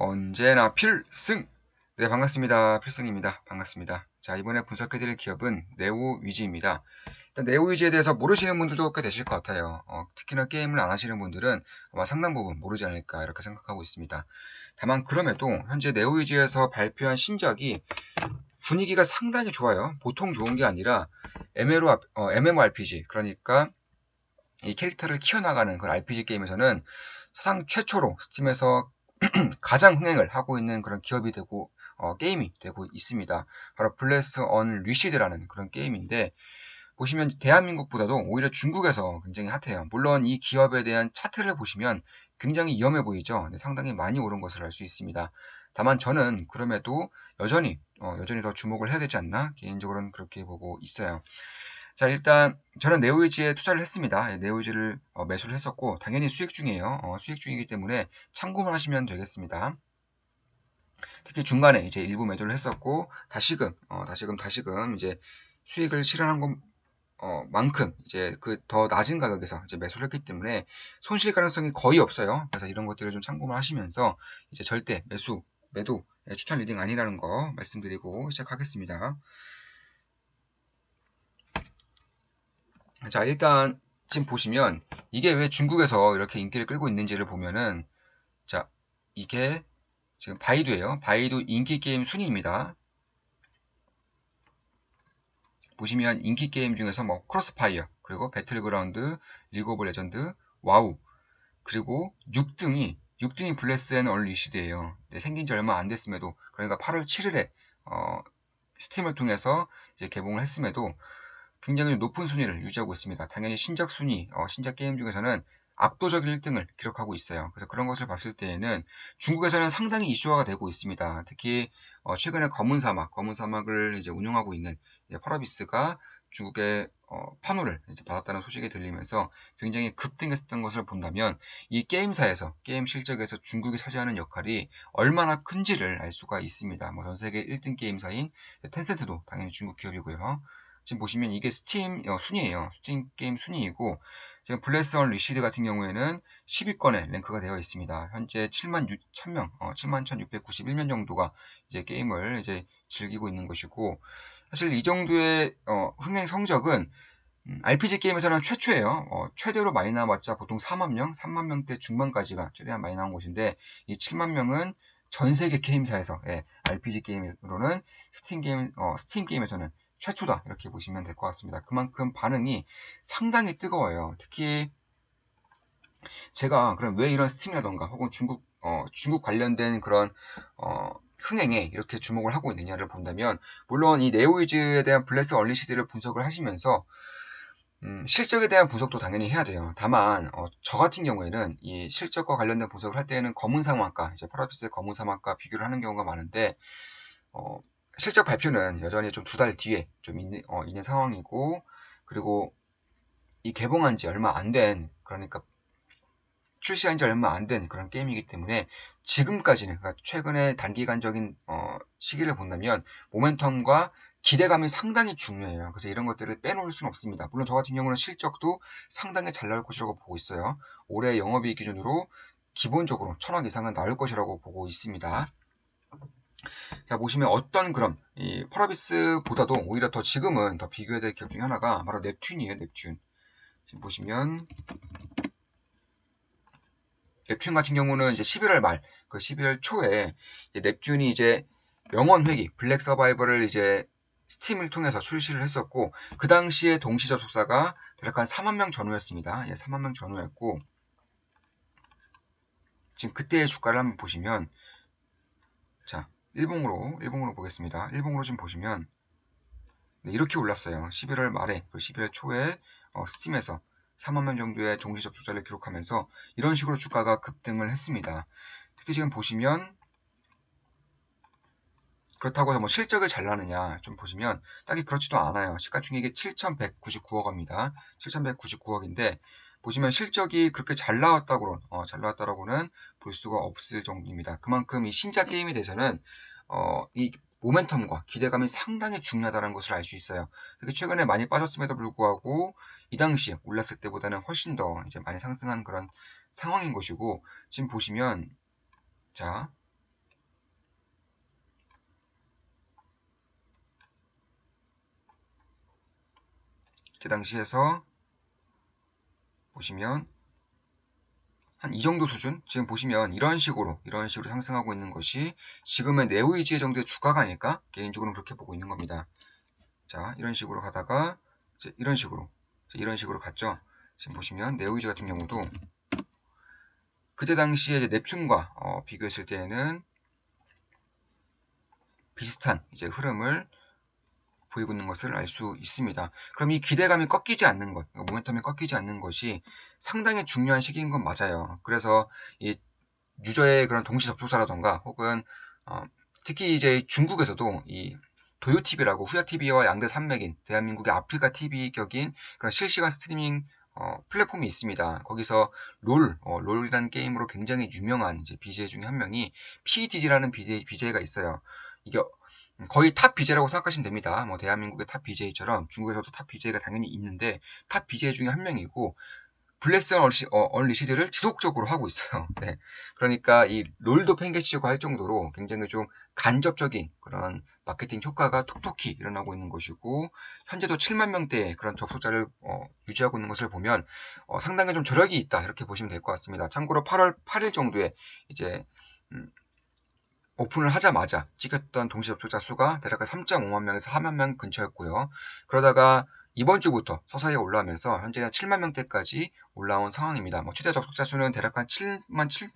언제나 필승! 네, 반갑습니다. 필승입니다. 반갑습니다. 자, 이번에 분석해드릴 기업은 네오위즈입니다. 일단 네오위즈에 대해서 모르시는 분들도 꽤 되실 것 같아요. 어, 특히나 게임을 안 하시는 분들은 아마 상당 부분 모르지 않을까 이렇게 생각하고 있습니다. 다만 그럼에도 현재 네오위즈에서 발표한 신작이 분위기가 상당히 좋아요. 보통 좋은 게 아니라 MMO, 어, MMORPG 그러니까 이 캐릭터를 키워나가는 그런 RPG 게임에서는 사상 최초로 스팀에서 가장 흥행을 하고 있는 그런 기업이 되고 어, 게임이 되고 있습니다. 바로 블레스 언 리시드라는 그런 게임인데 보시면 대한민국보다도 오히려 중국에서 굉장히 핫해요. 물론 이 기업에 대한 차트를 보시면 굉장히 위험해 보이죠. 네, 상당히 많이 오른 것을 알 수 있습니다. 다만 저는 그럼에도 여전히 어, 여전히 더 주목을 해야 되지 않나 개인적으로는 그렇게 보고 있어요. 자 일단 저는 네오이지에 투자를 했습니다. 예, 네오이지를 어, 매수를 했었고 당연히 수익 중이에요. 어, 수익 중이기 때문에 참고만 하시면 되겠습니다. 특히 중간에 이제 일부 매도를 했었고 다시금 어, 다시금 다시금 이제 수익을 실현한 것 어, 만큼 이제 그 더 낮은 가격에서 이제 매수를 했기 때문에 손실 가능성이 거의 없어요. 그래서 이런 것들을 좀 참고만 하시면서 이제 절대 매수 매도 예, 추천 리딩 아니라는 거 말씀드리고 시작하겠습니다. 자, 일단 지금 보시면 이게 왜 중국에서 이렇게 인기를 끌고 있는지를 보면은 자, 이게 지금 바이두예요. 바이두 인기 게임 순위입니다. 보시면 인기 게임 중에서 뭐 크로스파이어, 그리고 배틀그라운드, 리그 오브 레전드, 와우, 그리고 6등이 6등이 블레스 앤 얼리시드예요. 네, 생긴 지 얼마 안 됐음에도 그러니까 8월 7일에 어, 스팀을 통해서 이제 개봉을 했음에도 굉장히 높은 순위를 유지하고 있습니다. 당연히 신작 순위, 어, 신작 게임 중에서는 압도적인 1등을 기록하고 있어요. 그래서 그런 것을 봤을 때에는 중국에서는 상당히 이슈화가 되고 있습니다. 특히 어, 최근에 검은 사막, 검은 사막을 이제 운영하고 있는 파라비스가 중국의 어, 판호를 받았다는 소식이 들리면서 굉장히 급등했었던 것을 본다면 이 게임사에서 게임 실적에서 중국이 차지하는 역할이 얼마나 큰지를 알 수가 있습니다. 뭐 전 세계 1등 게임사인 텐센트도 당연히 중국 기업이고요. 지금 보시면 이게 스팀 어, 순위예요. 스팀 게임 순위이고 지금 블레스 언 리시드 같은 경우에는 10위권에 랭크가 되어 있습니다. 현재 7만 6천 명, 어, 7만 1,691명 정도가 이제 게임을 이제 즐기고 있는 것이고 사실 이 정도의 어, 흥행 성적은 음, RPG 게임에서는 최초예요. 어, 최대로 많이 나왔자 보통 4만 명, 3만 명대 중반까지가 최대한 많이 나온 곳인데 이 7만 명은 전 세계 게임사에서 예, RPG 게임으로는 스팀 게임, 어, 스팀 게임에서는 최초다 이렇게 보시면 될 것 같습니다. 그만큼 반응이 상당히 뜨거워요. 특히 제가 그럼 왜 이런 스팀이라던가 혹은 중국 어, 중국 관련된 그런 어, 흥행에 이렇게 주목을 하고 있느냐를 본다면 물론 이 네오이즈에 대한 블레스 얼리시드를 분석을 하시면서 음, 실적에 대한 분석도 당연히 해야 돼요. 다만 어, 저 같은 경우에는 이 실적과 관련된 분석을 할 때는 검은 상황과 이제 파라비스 검은 상황과 비교를 하는 경우가 많은데 어, 실적 발표는 여전히 좀 두 달 뒤에 좀 있는, 어, 있는 상황이고 그리고 이 개봉한 지 얼마 안 된 그러니까 출시한 지 얼마 안 된 그런 게임이기 때문에 지금까지는 그러니까 최근의 단기간적인 어, 시기를 본다면 모멘텀과 기대감이 상당히 중요해요. 그래서 이런 것들을 빼놓을 수는 없습니다. 물론 저 같은 경우는 실적도 상당히 잘 나올 것이라고 보고 있어요. 올해 영업이익 기준으로 기본적으로 천억 이상은 나올 것이라고 보고 있습니다. 자 보시면 어떤 그런 이 펄어비스보다도 오히려 더 지금은 더 비교해야 될 기업 중에 하나가 바로 넵튠이에요 넵튠 지금 보시면 넵튠 같은 경우는 이제 11월 말, 그 11월 초에 넵튠이 이제 영원 회기 블랙 서바이벌을 이제 스팀을 통해서 출시를 했었고 그 당시에 동시 접속사가 대략 한 4만 명 전후였습니다. 예, 4만 명 전후였고 지금 그때의 주가를 한번 보시면 자 일봉으로 일봉으로 보겠습니다. 일봉으로 좀 보시면 네, 이렇게 올랐어요. 11월 말에 11월 초에 어, 스팀에서 3만 명 정도의 동시 접속자를 기록하면서 이런 식으로 주가가 급등을 했습니다. 특히 지금 보시면 그렇다고 해서 뭐 실적을 잘 나느냐 좀 보시면 딱히 그렇지도 않아요. 시가총액이 7,199억 입니다. 7,199억인데 보시면 실적이 그렇게 잘 나왔다고는 어, 잘 나왔다라고는 볼 수가 없을 정도입니다. 그만큼 이 신작 게임에 대해서는 어, 이 모멘텀과 기대감이 상당히 중요하다는 것을 알 수 있어요. 특히 최근에 많이 빠졌음에도 불구하고 이 당시에 올랐을 때보다는 훨씬 더 이제 많이 상승한 그런 상황인 것이고 지금 보시면 자 이때 당시에서 보시면 한 이 정도 수준? 지금 보시면 이런 식으로 이런 식으로 상승하고 있는 것이 지금의 네오이지의 정도의 주가가 아닐까? 개인적으로는 그렇게 보고 있는 겁니다. 자 이런 식으로 가다가 이제 이런 식으로 이제 이런 식으로 갔죠? 지금 보시면 네오이지 같은 경우도 그때 당시에 이제 넵튠과 어, 비교했을 때에는 비슷한 이제 흐름을 보이고 있는 것을 알 수 있습니다. 그럼 이 기대감이 꺾이지 않는 것, 모멘텀이 꺾이지 않는 것이 상당히 중요한 시기인 건 맞아요. 그래서 이 유저의 그런 동시 접속사라던가 혹은 어, 특히 이제 중국에서도 이 도요 TV라고 후야 TV와 양대 산맥인 대한민국의 아프리카 TV 격인 그런 실시간 스트리밍 어, 플랫폼이 있습니다. 거기서 롤, 어, 롤이라는 게임으로 굉장히 유명한 이제 BJ 중에 한 명이 PDD라는 BJ, BJ가 있어요. 이게 거의 탑 BJ라고 생각하시면 됩니다. 뭐 대한민국의 탑 BJ처럼 중국에서도 탑 BJ가 당연히 있는데 탑 BJ 중에 한 명이고 블레스 얼리시드를 지속적으로 하고 있어요. 네. 그러니까 이 롤도 팽개치고 할 정도로 굉장히 좀 간접적인 그런 마케팅 효과가 톡톡히 일어나고 있는 것이고 현재도 7만 명대의 그런 접속자를 어, 유지하고 있는 것을 보면 어, 상당히 좀 저력이 있다 이렇게 보시면 될 것 같습니다. 참고로 8월 8일 정도에 이제 음, 오픈을 하자마자 찍혔던 동시 접촉자 수가 대략 3.5만 명에서 4만 명 근처였고요. 그러다가 이번 주부터 서서히 올라오면서 현재는 7만 명대까지 올라온 상황입니다. 뭐 최대 접속자 수는 대략 한 7만 7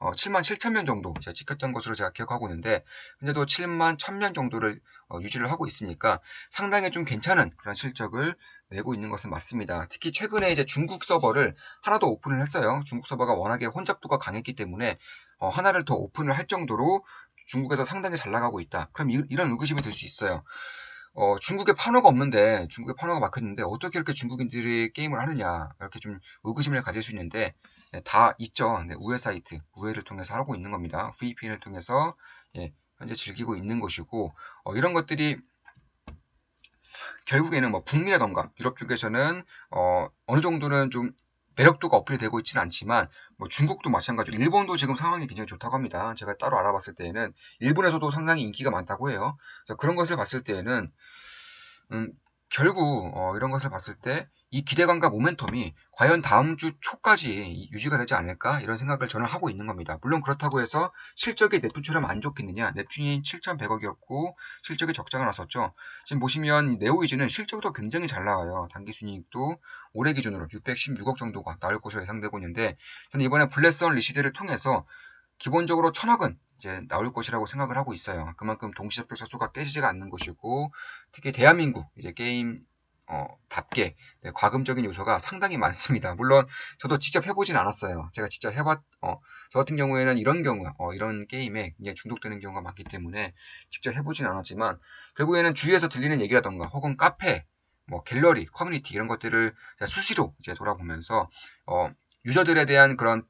어, 7만 7천 명 정도 제가 찍혔던 것으로 제가 기억하고 있는데 현재도 7만 1천 명 정도를 어, 유지를 하고 있으니까 상당히 좀 괜찮은 그런 실적을 내고 있는 것은 맞습니다. 특히 최근에 이제 중국 서버를 하나 더 오픈을 했어요. 중국 서버가 워낙에 혼잡도가 강했기 때문에 어, 하나를 더 오픈을 할 정도로 중국에서 상당히 잘 나가고 있다. 그럼 이, 런 의구심이 들 수 있어요. 어, 중국에 판호가 없는데 중국에 판호가 막혔는데 어떻게 이렇게 중국인들이 게임을 하느냐 이렇게 좀 의구심을 가질 수 있는데 네, 다 있죠. 네, 우회 사이트, 우회를 통해서 하고 있는 겁니다. VPN을 통해서 예, 현재 즐기고 있는 것이고 어, 이런 것들이 결국에는 뭐 북미라던가 유럽 쪽에서는 어, 어느 정도는 좀 매력도가 어플이 되고 있지는 않지만 뭐 중국도 마찬가지로 일본도 지금 상황이 굉장히 좋다고 합니다. 제가 따로 알아봤을 때에는 일본에서도 상당히 인기가 많다고 해요. 그런 것을 봤을 때에는 음, 결국 어, 이런 것을 봤을 때 이 기대감과 모멘텀이 과연 다음 주 초까지 유지가 되지 않을까 이런 생각을 저는 하고 있는 겁니다. 물론 그렇다고 해서 실적이 넵튠처럼 안 좋겠느냐? 넵튠이 7,100억이었고 실적이 적자가 났었죠. 지금 보시면 네오이즈는 실적도 굉장히 잘 나와요. 단기순이익도 올해 기준으로 616억 정도가 나올 것으로 예상되고 있는데 저는 이번에 블레스언 리시드를 통해서 기본적으로 천억은 이제 나올 것이라고 생각을 하고 있어요. 그만큼 동시접촉 사수가 깨지지가 않는 것이고 특히 대한민국 이제 게임 어, 답게 네, 과금적인 요소가 상당히 많습니다. 물론 저도 직접 해보진 않았어요. 제가 직접 해봤, 어, 저 같은 경우에는 이런 경우, 어, 이런 게임에 굉장히 중독되는 경우가 많기 때문에 직접 해보진 않았지만 결국에는 주위에서 들리는 얘기라던가 혹은 카페, 뭐 갤러리, 커뮤니티 이런 것들을 수시로 이제 돌아보면서 어, 유저들에 대한 그런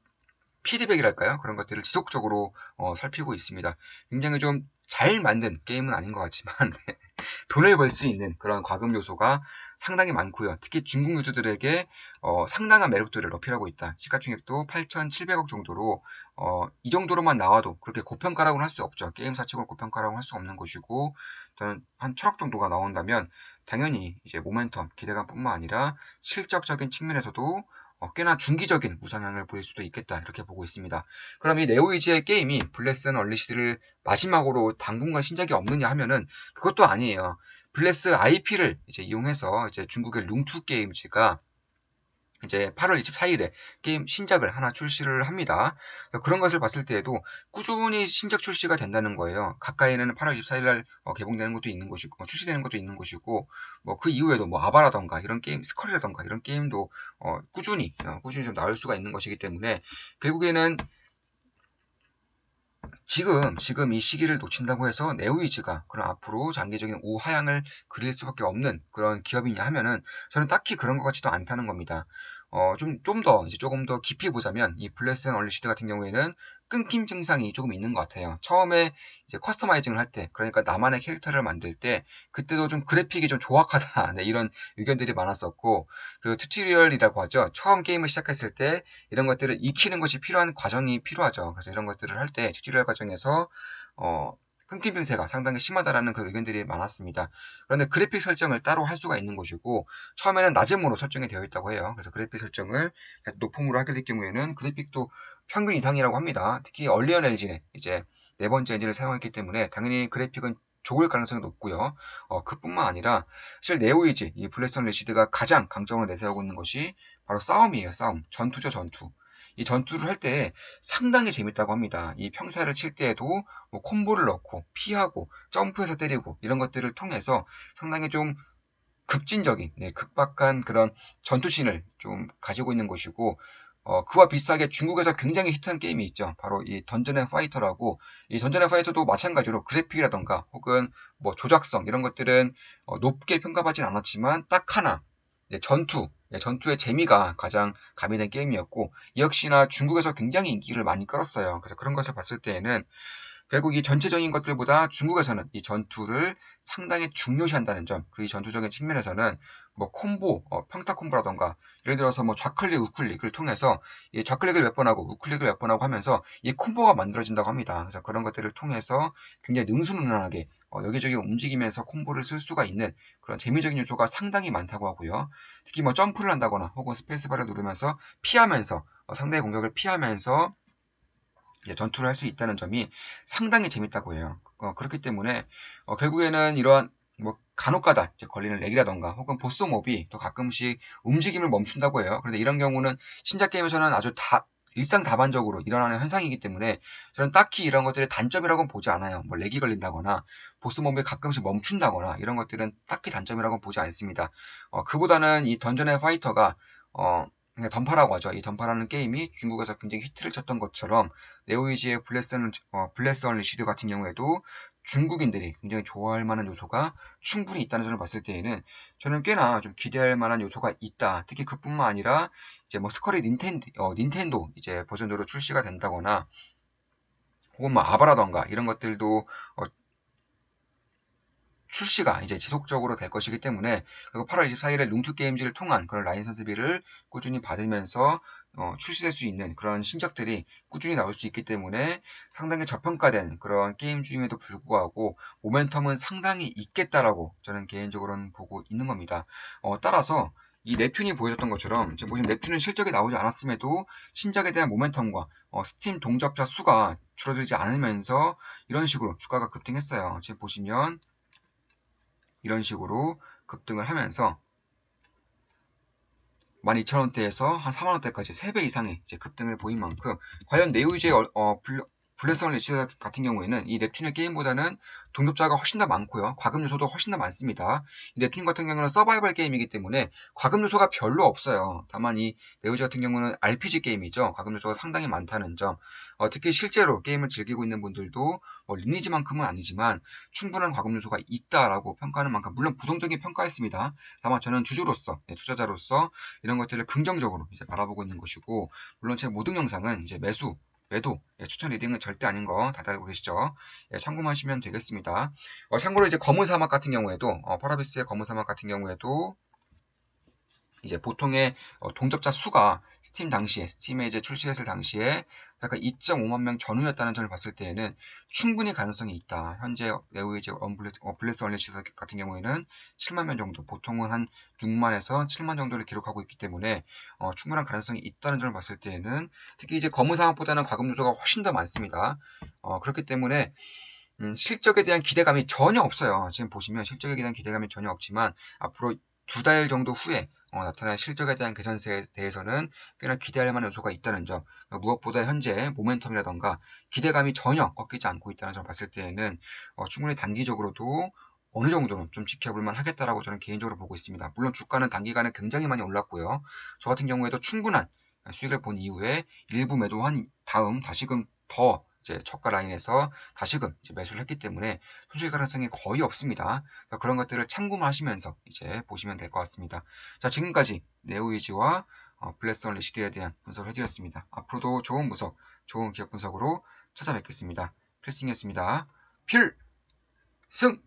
피드백이랄까요? 그런 것들을 지속적으로 어, 살피고 있습니다. 굉장히 좀 잘 만든 게임은 아닌 것 같지만 돈을 벌 수 있는 그런 과금 요소가 상당히 많고요. 특히 중국 유저들에게 어, 상당한 매력도를 어필하고 있다. 시가총액도 8,700억 정도로 어, 이 정도로만 나와도 그렇게 고평가라고는 할 수 없죠. 게임 사치고 고평가라고 할 수 없는 것이고 저는 한 천억 정도가 나온다면 당연히 이제 모멘텀 기대감뿐만 아니라 실적적인 측면에서도 어, 꽤나 중기적인 우상향을 보일 수도 있겠다 이렇게 보고 있습니다. 그럼 이 네오이즈의 게임이 블레스 얼리시드를 마지막으로 당분간 신작이 없느냐 하면은 그것도 아니에요. 블레스 IP를 이제 이용해서 이제 중국의 룽투 게임즈가 이제 8월 24일에 게임 신작을 하나 출시를 합니다. 그런 것을 봤을 때에도 꾸준히 신작 출시가 된다는 거예요. 가까이는 8월 24일날 어, 개봉되는 것도 있는 것이고 뭐 출시되는 것도 있는 것이고 뭐 그 이후에도 뭐 아바라던가 이런 게임, 스컬이라던가 이런 게임도 어, 꾸준히 어, 꾸준히 좀 나올 수가 있는 것이기 때문에 결국에는 지금 지금 이 시기를 놓친다고 해서 네오이즈가 그런 앞으로 장기적인 우하향을 그릴 수밖에 없는 그런 기업이냐 하면은 저는 딱히 그런 것 같지도 않다는 겁니다. 어, 좀, 좀 더, 이제 조금 더 깊이 보자면, 이 블레스 앤 얼리시드 같은 경우에는 끊김 증상이 조금 있는 것 같아요. 처음에 이제 커스터마이징을 할 때, 그러니까 나만의 캐릭터를 만들 때, 그때도 좀 그래픽이 좀 조악하다, 네, 이런 의견들이 많았었고, 그리고 튜토리얼이라고 하죠. 처음 게임을 시작했을 때, 이런 것들을 익히는 것이 필요한 과정이 필요하죠. 그래서 이런 것들을 할 때, 튜토리얼 과정에서, 어, 끊김 증세가 상당히 심하다라는 그 의견들이 많았습니다. 그런데 그래픽 설정을 따로 할 수가 있는 것이고 처음에는 낮음으로 설정이 되어 있다고 해요. 그래서 그래픽 설정을 높음으로 하게 될 경우에는 그래픽도 평균 이상이라고 합니다. 특히 얼리언 LG는 이제 네 번째 엔진을 사용했기 때문에 당연히 그래픽은 좋을 가능성이 높고요. 어, 그뿐만 아니라 사실 네오이지 이 블랙선 레시드가 가장 강점으로 내세우고 있는 것이 바로 싸움이에요. 싸움. 전투죠, 전투. 이 전투를 할 때 상당히 재밌다고 합니다. 이 평사를 칠 때에도 뭐 콤보를 넣고 피하고 점프해서 때리고 이런 것들을 통해서 상당히 좀 급진적인, 네, 극박한 그런 전투신을 좀 가지고 있는 것이고 어, 그와 비슷하게 중국에서 굉장히 히트한 게임이 있죠. 바로 이 던전 앤 파이터라고 이 던전 앤 파이터도 마찬가지로 그래픽이라던가 혹은 뭐 조작성 이런 것들은 어, 높게 평가받진 않았지만 딱 하나 전투 전투의 재미가 가장 가미된 게임이었고 역시나 중국에서 굉장히 인기를 많이 끌었어요. 그래서 그런 것을 봤을 때에는 결국 이 전체적인 것들보다 중국에서는 이 전투를 상당히 중요시한다는 점, 그 이 전투적인 측면에서는 뭐 콤보, 어, 평타 콤보라던가 예를 들어서 뭐 좌클릭, 우클릭을 통해서 이 좌클릭을 몇 번 하고 우클릭을 몇 번 하고 하면서 이 콤보가 만들어진다고 합니다. 그래서 그런 것들을 통해서 굉장히 능수능란하게 어, 여기저기 움직이면서 콤보를 쓸 수가 있는 그런 재미적인 요소가 상당히 많다고 하고요. 특히 뭐 점프를 한다거나 혹은 스페이스바를 누르면서 피하면서 어, 상대의 공격을 피하면서 전투를 할 수 있다는 점이 상당히 재밌다고 해요. 어, 그렇기 때문에 어, 결국에는 이러한 뭐 간혹가다 걸리는 렉이라던가 혹은 보스 몹이 또 가끔씩 움직임을 멈춘다고 해요. 그런데 이런 경우는 신작 게임에서는 아주 다 일상 다반적으로 일어나는 현상이기 때문에 저는 딱히 이런 것들의 단점이라고는 보지 않아요. 뭐 렉이 걸린다거나 보스 몹이 가끔씩 멈춘다거나 이런 것들은 딱히 단점이라고는 보지 않습니다. 어, 그보다는 이 던전의 파이터가 어, 그러니까 던파라고 하죠. 이 던파라는 게임이 중국에서 굉장히 히트를 쳤던 것처럼 네오이지의 블레스, 어, 블레스 얼리시드 같은 경우에도 중국인들이 굉장히 좋아할 만한 요소가 충분히 있다는 점을 봤을 때에는 저는 꽤나 좀 기대할 만한 요소가 있다. 특히 그뿐만 아니라 이제 뭐 스컬이 닌텐, 어, 닌텐도 이제 버전으로 출시가 된다거나 혹은 뭐 아바라던가 이런 것들도 어, 출시가 이제 지속적으로 될 것이기 때문에 그리고 8월 24일에 룽투 게임즈를 통한 그런 라이선스비를 꾸준히 받으면서 어, 출시될 수 있는 그런 신작들이 꾸준히 나올 수 있기 때문에 상당히 저평가된 그런 게임 중에도 불구하고 모멘텀은 상당히 있겠다라고 저는 개인적으로는 보고 있는 겁니다. 어, 따라서 이 넵튠이 보여줬던 것처럼 지금 보시면 넵튠은 실적이 나오지 않았음에도 신작에 대한 모멘텀과 어, 스팀 동접자 수가 줄어들지 않으면서 이런 식으로 주가가 급등했어요. 지금 보시면 이런 식으로 급등을 하면서 12,000원대에서 한 4만원대까지 3배 이상의 급등을 보인 만큼 과연 네오이즈의 어, 어 블레스원 리치 같은 경우에는 이 넵튠의 게임보다는 동접자가 훨씬 더 많고요. 과금 요소도 훨씬 더 많습니다. 이 넵튠 같은 경우는 서바이벌 게임이기 때문에 과금 요소가 별로 없어요. 다만 이 네오지 같은 경우는 RPG 게임이죠. 과금 요소가 상당히 많다는 점. 어, 특히 실제로 게임을 즐기고 있는 분들도 뭐 리니지만큼은 아니지만 충분한 과금 요소가 있다라고 평가하는 만큼 물론 부정적인 평가했습니다. 다만 저는 주주로서 네, 투자자로서 이런 것들을 긍정적으로 이제 바라보고 있는 것이고 물론 제 모든 영상은 이제 매수 매도 예, 추천 리딩은 절대 아닌 거 다들 알고 계시죠? 예, 참고하시면 되겠습니다. 어, 참고로 이제 검은 사막 같은 경우에도 어, 파라비스의 검은 사막 같은 경우에도 이제 보통의 어, 동접자 수가 스팀 당시에 스팀에 이제 출시했을 당시에 약간 2.5만 명 전후였다는 점을 봤을 때에는 충분히 가능성이 있다. 현재 언블레스, 어, 블레스 얼리시드 같은 경우에는 7만 명 정도, 보통은 한 6만에서 7만 정도를 기록하고 있기 때문에 어, 충분한 가능성이 있다는 점을 봤을 때에는 특히 이제 검은 상황보다는 과금 요소가 훨씬 더 많습니다. 어, 그렇기 때문에 음, 실적에 대한 기대감이 전혀 없어요. 지금 보시면 실적에 대한 기대감이 전혀 없지만 앞으로 두 달 정도 후에 어, 나타난 실적에 대한 개선세에 대해서는 꽤나 기대할 만한 요소가 있다는 점 그러니까 무엇보다 현재 모멘텀이라던가 기대감이 전혀 꺾이지 않고 있다는 점을 봤을 때에는 어, 충분히 단기적으로도 어느 정도는 좀 지켜볼만 하겠다라고 저는 개인적으로 보고 있습니다. 물론 주가는 단기간에 굉장히 많이 올랐고요. 저 같은 경우에도 충분한 수익을 본 이후에 일부 매도한 다음 다시금 더 이제 저가 라인에서 다시금 매수를 했기 때문에 손실 가능성이 거의 없습니다. 그런 것들을 참고하시면서 이제 보시면 될 것 같습니다. 자 지금까지 네오이지와 어, 블레스원 리시드에 대한 분석을 해드렸습니다. 앞으로도 좋은 분석, 좋은 기업 분석으로 찾아뵙겠습니다. 필승이었습니다. 필 승!